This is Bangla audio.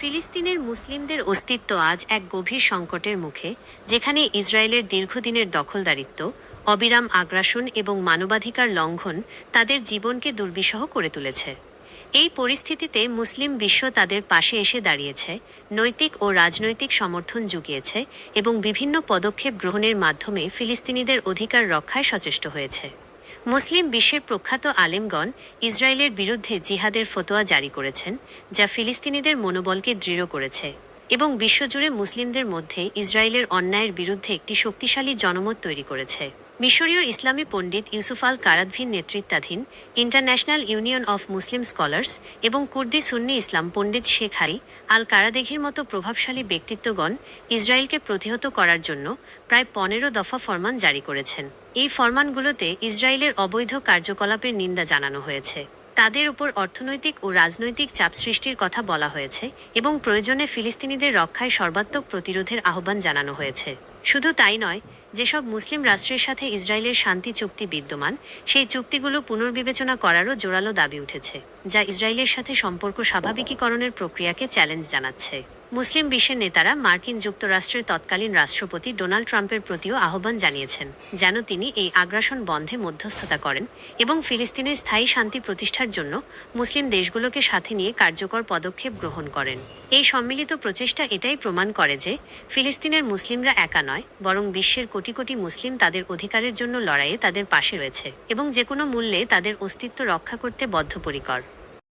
ফিলিস্তিনের মুসলিমদের অস্তিত্ব আজ এক গভীর সংকটের মুখে, যেখানে ইসরায়েলের দীর্ঘদিনের দখলদারিত্ব, অবিরাম আগ্রাসন এবং মানবাধিকার লঙ্ঘন তাদের জীবনকে দুর্বিষহ করে তুলেছে। এই পরিস্থিতিতে মুসলিম বিশ্ব তাদের পাশে এসে দাঁড়িয়েছে, নৈতিক ও রাজনৈতিক সমর্থন জুগিয়েছে এবং বিভিন্ন পদক্ষেপ গ্রহণের মাধ্যমে ফিলিস্তিনিদের অধিকার রক্ষায় সচেষ্ট হয়েছে। মুসলিম বিশ্বের প্রখ্যাত আলেমগণ ইসরায়েলের বিরুদ্ধে জিহাদের ফতোয়া জারি করেছেন, যা ফিলিস্তিনিদের মনোবলকে দৃঢ় করেছে এবং বিশ্বজুড়ে মুসলিমদের মধ্যে ইসরায়েলের অন্যায়ের বিরুদ্ধে একটি শক্তিশালী জনমত তৈরি করেছে। মিশরীয় ইসলামী পণ্ডিত ইউসুফ আল কারাদভির নেতৃত্বাধীন International Union of Muslim Scholars এবং কুর্দি সুন্নি ইসলাম পণ্ডিত শেখ হারি আল কারাদেঘির মতো প্রভাবশালী ব্যক্তিত্বগণ ইসরায়েলকে প্রতিহত করার জন্য প্রায় পনেরো দফা ফরমান জারি করেছেন। এই ফরমানগুলোতে ইসরায়েলের অবৈধ কার্যকলাপের নিন্দা জানানো হয়েছে। তাদের উপর অর্থনৈতিক ও রাজনৈতিক চাপ সৃষ্টির কথা বলা হয়েছে এবং প্রয়োজনে ফিলিস্তিনিদের রক্ষায় সর্বাত্মক প্রতিরোধের আহ্বান জানানো হয়েছে। শুধু তাই নয়, যেসব মুসলিম রাষ্ট্রের সাথে ইসরায়েলের শান্তি চুক্তি বিদ্যমান, সেই চুক্তিগুলো পুনর্বিবেচনা করারও জোরালো দাবি উঠেছে, যা ইসরায়েলের সাথে সম্পর্ক স্বাভাবিকীকরণের প্রক্রিয়াকে চ্যালেঞ্জ জানাচ্ছে। মুসলিম বিশ্বের নেতারা মার্কিন যুক্তরাষ্ট্রের তৎকালীন রাষ্ট্রপতি ডোনাল্ড ট্রাম্পের প্রতিও আহ্বান জানিয়েছেন, যেন তিনি এই আগ্রাসন বন্ধে মধ্যস্থতা করেন এবং ফিলিস্তিনের স্থায়ী শান্তি প্রতিষ্ঠার জন্য মুসলিম দেশগুলোকে সাথে নিয়ে কার্যকর পদক্ষেপ গ্রহণ করেন। এই সম্মিলিত প্রচেষ্টা এটাই প্রমাণ করে যে ফিলিস্তিনের মুসলিমরা একা নয়, বরং বিশ্বের কোটি কোটি মুসলিম তাদের অধিকারের জন্য লড়াইয়ে তাদের পাশে রয়েছে এবং যে কোনো মূল্যে তাদের অস্তিত্ব রক্ষা করতে বদ্ধপরিকর।